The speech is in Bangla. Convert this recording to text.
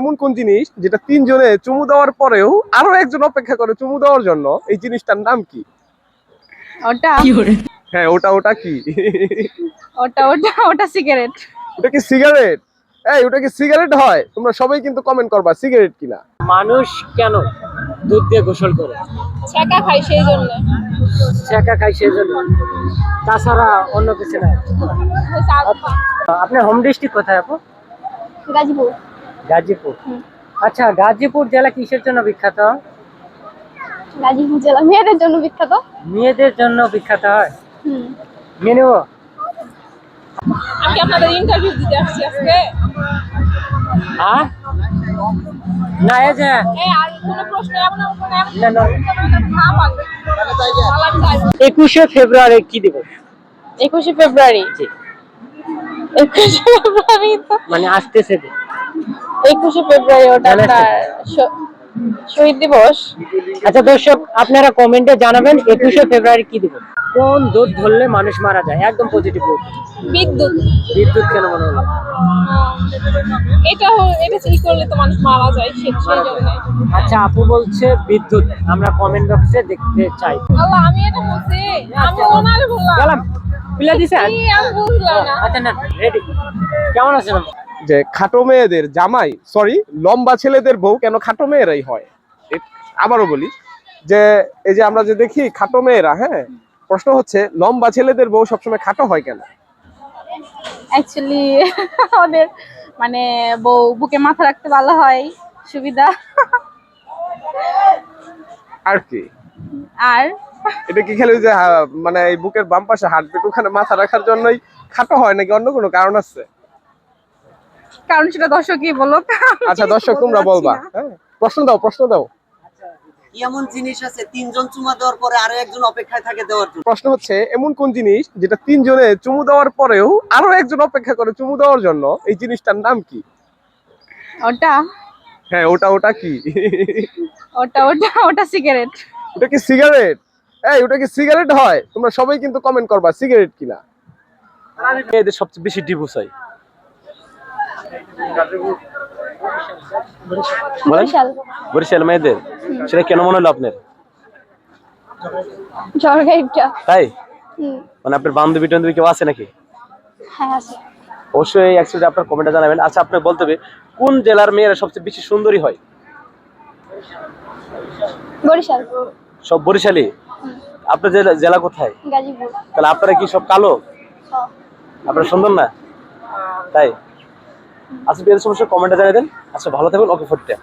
এমন কোন জিনিস যেটা তিনজনে চুমু দেওয়ার পরেও আরও একজন অপেক্ষা করে চুমু দেওয়ার জন্য? এই জিনিসটার নাম কি? ওটা হ্যাঁ ওটা ওটা কি? ওটা ওটা ওটা সিগারেট। ওটা কি সিগারেট? এই ওটা কি সিগারেট হয়? তোমরা সবাই কিন্তু কমেন্ট করবা সিগারেট কিনা। মানুষ কেন দুধ দিয়ে গোসল করে? ছ্যাঁকা খাই সেই জন্য। ছেঁকা খায় সেই জন্য। তাছাড়া অন্য কিছু নাই। আপনার হোম ডিস্ট্রিক্ট কোথায় আপু? গাজীপুর। গাজীপুর। আচ্ছা গাজীপুর জেলা কিসের জন্য বিখ্যাত? গাজীপুর জেলা মেয়েদের জন্য বিখ্যাত। মেয়েদের জন্য বিখ্যাত হয়? হুম। মেয়ে নেব? আমি আপনাদের ইন্টারভিউ দিতে আসছি আজকে। হ্যাঁ? না এই যে এই আর কোনো প্রশ্ন এমন এমন না, না। ভাব আছে একুশে ফেব্রুয়ারি কি দিবস? একুশে ফেব্রুয়ারি? জি। একুশে ফেব্রুয়ারি তো মানে আসতেছে। একুশে ফেব্রুয়ারি ওটা আপনার শহীদ দিবস। আচ্ছা দর্শক আপনারা কমেন্টে জানাবেন একুশে ফেব্রুয়ারি কি দিবস। কোন দুধ ধরলে মানুষ মারা যায়? একদম পজিটিভ বিদ্যুৎ। বিদ্যুৎ কেন মনে হলো? এটা এটা ই করলে তো মানুষ মারা যায় সেই জন্য আচ্ছা আপু বলছে বিদ্যুৎ। আমরা কমেন্ট বক্সে দেখতে চাই। আল্লাহ আমি এটা বলছি। আমি ওনারে বললাম। গেলাম। পিলা দিছেন? আমি বুঝলাম না। আচ্ছা না রেডি কেমন আছেন আপু? যে খাটো মেয়েদের জামাই সরি লম্বা ছেলেদের বউ কেন খাটো মেয়েরাই হয়? আবারও বলি যে এই যে আমরা যে দেখি খাটো মেয়েরা হ্যাঁ প্রশ্ন হচ্ছে লম্বা ছেলেদের বউ সবসময় খাটো হয় কেন? অ্যাকচুয়ালি ওদের মানে বউ বুকে মাথা রাখতে ভালো হয় সুবিধা। আর কি? আর? এটা কি খেলে যে মানে এই বুকের বাম পাশে পেট ওখানে মাথা রাখার জন্যই খাটো হয় নাকি অন্য কোনো কারণ আছে? কারণ সেটা দর্শকই বলো আচ্ছা দর্শক তোমরা বলবা। হ্যাঁ প্রশ্ন দাও প্রশ্ন দাও। এমন জিনিস আছে তিনজন চুমা দেওয়ার পরে আরও একজন অপেক্ষায় থাকে দেওয়ার জন্য। প্রশ্ন হচ্ছে এমন কোন জিনিস যেটা তিনজনে চুমু দেওয়ার পরেও আরও একজন অপেক্ষা করে চুমু দেওয়ার জন্য? এই জিনিসটার নাম কি? ওটা? হ্যাঁ ওটা ওটা কি? ওটা ওটা ওটা সিগারেট। ওটা কি সিগারেট? এই ওটা কি সিগারেট হয়? তোমরা সবাই কিন্তু কমেন্ট করবা সিগারেট কিনা? মেয়েদের সবচেয়ে বেশি ডিভোর্স হয়। বরিশাল। মেয়েদের। সেটা কেন মনে হলো আপনার? তাই? মানে আপনার বান্ধবী টান্ধবী কেউ আছে নাকি? হ্যাঁ অবশ্যই অ্যাকচুয়ালি আপনার জানাবেন। আচ্ছা আপনি বলতে হবে কোন জেলার মেয়েরা সবচেয়ে বেশি সুন্দরী হয়? বরিশাল। সব বরিশালী আপনার জেলা জেলা কোথায়? গাজীপুর। তাহলে আপনারা কি সব কালো। আপনারা সুন্দর না? তাই? আচ্ছা সমস্যা কমেন্টে জানিয়ে দেন। আচ্ছা ভালো থাকবেন। ওকে ফোরটা